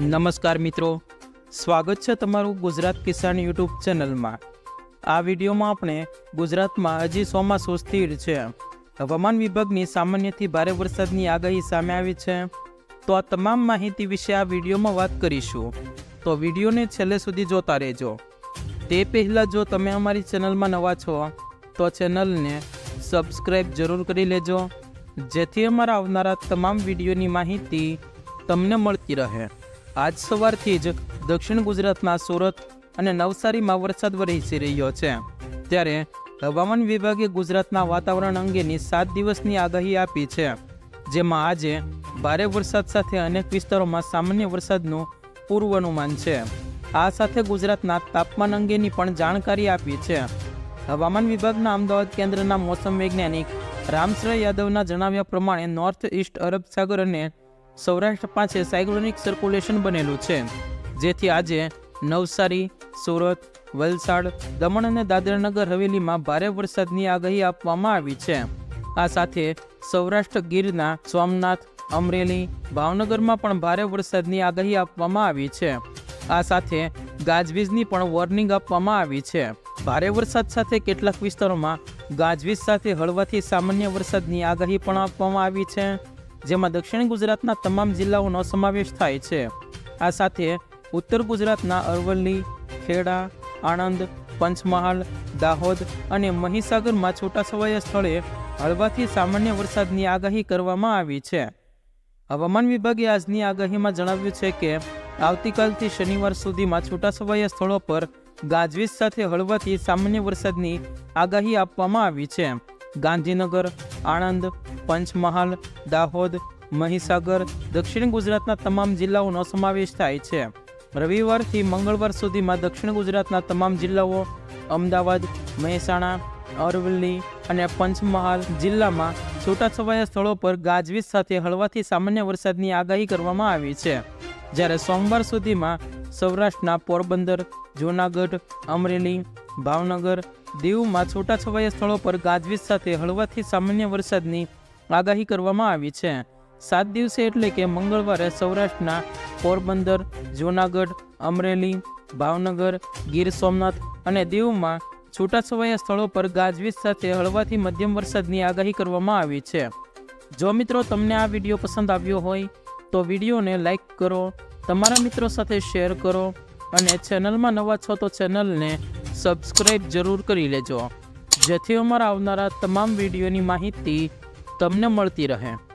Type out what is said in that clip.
નમસ્કાર મિત્રો. સ્વાગત છે તમારું ગુજરાત કિસાન યુટ્યુબ ચેનલમાં. આ વિડીયોમાં આપણે ગુજરાતમાં હજી ચોમાસું સ્થિર છે. હવામાન વિભાગની સામાન્યથી ભારે વરસાદની આગાહી સામે આવી છે. તો આ તમામ માહિતી વિશે આ વિડીયોમાં વાત કરીશું. તો વિડીયોને છેલ્લે સુધી જોતા રહેજો. તે પહેલાં જો તમે અમારી ચેનલમાં નવા છો, તો ચેનલને સબસ્ક્રાઈબ જરૂર કરી લેજો. જેથી અમારા આવનારા તમામ વિડીયોની માહિતી તમને મળતી રહે. આજ સવારથી જ દક્ષિણ ગુજરાતના સુરત અને નવસારીમાં વરસાદ વરસી રહ્યો છે. ત્યારે હવામાન વિભાગે ગુજરાતના વાતાવરણ અંગેની સાત દિવસની આગાહી આપી છે. જેમાં આજે ભારે વરસાદ સાથે અનેક વિસ્તારોમાં સામાન્ય વરસાદનું પૂર્વાનુમાન છે. આ સાથે ગુજરાતના તાપમાન અંગેની પણ જાણકારી આપી છે. હવામાન વિભાગના અમદાવાદ કેન્દ્રના મોસમ વૈજ્ઞાનિક રામશ્રય યાદવના જણાવ્યા પ્રમાણે નોર્થ ઇસ્ટ અરબ સાગર અને સૌરાષ્ટ્ર પાસે સાયક્લોનિક સર્ક્યુલેશન બનેલું છે, જેથી આજે નવસારી, સુરત, વલસાડ, દમણ અને દાદરાનગર હવેલીમાં ભારે વરસાદની આગાહી આપવામાં આવી છે. આ સાથે સૌરાષ્ટ્ર ગીરના સોમનાથ અમરેલી, ભાવનગરમાં પણ ભારે વરસાદની આગાહી આપવામાં આવી છે. આ સાથે ગાજવીજની પણ વોર્નિંગ આપવામાં આવી છે. ભારે વરસાદ સાથે કેટલાક વિસ્તારોમાં ગાજવીજ સાથે હળવાથી સામાન્ય વરસાદની આગાહી પણ આપવામાં આવી છે. જેમાં દક્ષિણ ગુજરાતના તમામ જિલ્લાઓનો સમાવેશ થાય છે. આ સાથે ઉત્તર ગુજરાતના અરવલ્લી, ખેડા, આણંદ, પંચમહાલ, દાહોદ અને મહીસાગરમાં છૂટાછવાયા સ્થળે હળવાથી સામાન્ય વરસાદની આગાહી કરવામાં આવી છે. હવામાન વિભાગે આજની આગાહીમાં જણાવ્યું છે કે, આવતીકાલથી શનિવાર સુધીમાં છૂટાછવાયા સ્થળો પર ગાજવીજ સાથે હળવાથી સામાન્ય વરસાદની આગાહી આપવામાં આવી છે. ગાંધીનગર, આણંદ પંચમહાલ, દાહોદ, મહીસાગર, દક્ષિણ ગુજરાતના તમામ જિલ્લાઓનો સમાવેશ થાય છે. રવિવારથી મંગળવાર સુધીમાં દક્ષિણ ગુજરાતના તમામ જિલ્લાઓ અમદાવાદ, મહેસાણા, અરવલ્લી અને પંચમહાલ જિલ્લામાં છૂટાછવાયા સ્થળો પર ગાજવીજ સાથે હળવાથી સામાન્ય વરસાદની આગાહી કરવામાં આવી છે. જ્યારે સોમવાર સુધીમાં સૌરાષ્ટ્રના પોરબંદર, જૂનાગઢ, અમરેલી, ભાવનગર, દીવમાં છૂટાછવાયા સ્થળો પર ગાજવીજ સાથે હળવાથી સામાન્ય વરસાદની આગાહી કરવામાં આવી છે. સાત દિવસે એટલે કે મંગળવારે સૌરાષ્ટ્રના પોરબંદર, જૂનાગઢ, અમરેલી, ભાવનગર, ગીર સોમનાથ અને દીવમાં છૂટાછવાયા સ્થળો પર ગાજવીજ સાથે હળવાથી મધ્યમ વરસાદની આગાહી કરવામાં આવી છે. જો મિત્રો તમને આ વીડિયો પસંદ આવ્યો હોય, તો વિડીયોને લાઈક કરો, તમારા મિત્રો સાથે શેર કરો અને ચેનલમાં નવા છો તો ચેનલને સબસ્ક્રાઈબ જરૂર કરી લેજો. જેથી અમારા આવનારા તમામ વિડીયોની માહિતી તમને મળતી રહે.